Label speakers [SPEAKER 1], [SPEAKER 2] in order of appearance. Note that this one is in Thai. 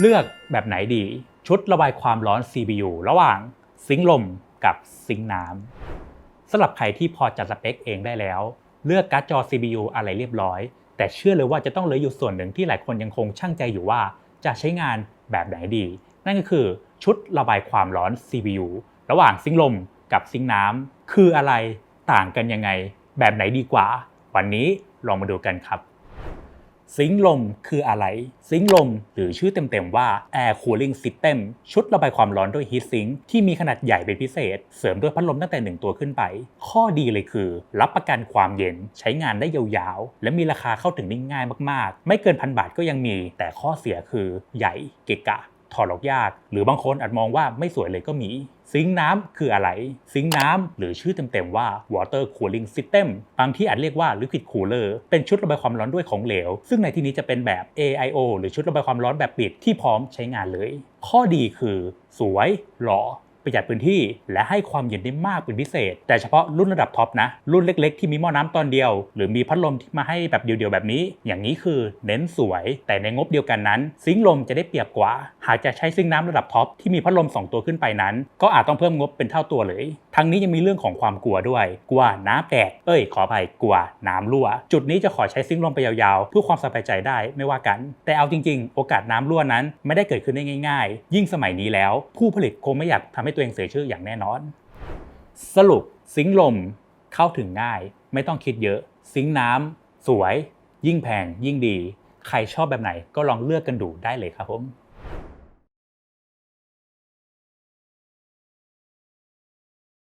[SPEAKER 1] เลือกแบบไหนดี ชุดระบายความร้อน CPU ระหว่างซิงลมกับซิงน้ำสำหรับใครที่พอจัดสเปคเองได้แล้ว เลือกการ์ดจอ CPU อะไรเรียบร้อย แต่เชื่อเลยว่าจะต้องเหลืออยู่ส่วนหนึ่งที่หลายคนยังคงช่างใจอยู่ว่าจะใช้งานแบบไหนดี นั่นก็คือชุดระบายความร้อน CPU ระหว่างซิงลมกับซิงน้ำคืออะไรต่างกันยังไง แบบไหนดีกว่า วันนี้ลองมาดูกันครับ ซิงลมคืออะไร ซิงลม หรือชื่อเต็มๆว่า Air Cooling System ชุดระบายความร้อนด้วย Heat Sink ที่มีขนาดใหญ่เป็นพิเศษ เสริมด้วยพัดลมตั้งแต่ 1 ตัวขึ้นไป ข้อดีเลยคือ รับประกันความเย็นใช้งานได้ยาวๆ และมีราคาเข้าถึงได้ง่ายมากๆ ไม่เกินพันบาทก็ยังมี แต่ข้อเสียคือใหญ่เกะกะ ถอดออกยาก หรือบางคนอาจมองว่าไม่สวยเลยก็มี ซิงน้ำคืออะไร ซิงน้ำหรือชื่อเต็มๆว่า Water Cooling System บางที่อาจเรียกว่า Liquid Cooler เป็นชุดระบายความร้อนด้วยของเหลว ซึ่งในที่นี้จะเป็นแบบ AIO หรือชุดระบายความร้อนแบบปิดที่พร้อมใช้งานเลย ข้อดีคือ สวยหล่อ ประหยัดพื้นที่ และให้ความเย็นได้มากเป็นพิเศษ แต่เฉพาะรุ่นระดับท็อปนะ รุ่นเล็กๆ ที่มีหม้อน้ำตอนเดียว หรือมีพัดลมที่มาให้แบบเดียวๆ แบบนี้ อย่างนี้คือเน้นสวย แต่ในงบเดียวกันนั้น ซิงลมจะได้เปรียบกว่า หากจะใช้ซิงน้ำระดับท็อปที่มีพัดลม 2 ตัวขึ้นไปนั้น ก็อาจต้องเพิ่มงบเป็นเท่าตัวเลย ทั้งนี้ยังมีเรื่องของความกลัวด้วย กลัวน้ำแตก เอ้ย ขออภัย กลัวน้ำรั่ว จุดนี้จะขอใช้ซิงลมไปยาวๆ เพื่อความสบายใจได้ไม่ว่ากัน แต่เอาจริง ๆ โอกาสน้ำรั่วนั้น ไม่ได้เกิดขึ้นได้ง่าย ๆ ยิ่งสมัยนี้แล้ว ผู้ผลิตคงไม่อยากทำให้ตัวเองเสียชื่ออย่างแน่นอน สรุปซิงลมเข้าถึงง่าย ไม่ต้องคิดเยอะ ซิงน้ำสวย ยิ่งแพงยิ่งดี ใครชอบแบบไหนก็ลองเลือกกันดูได้เลยครับผม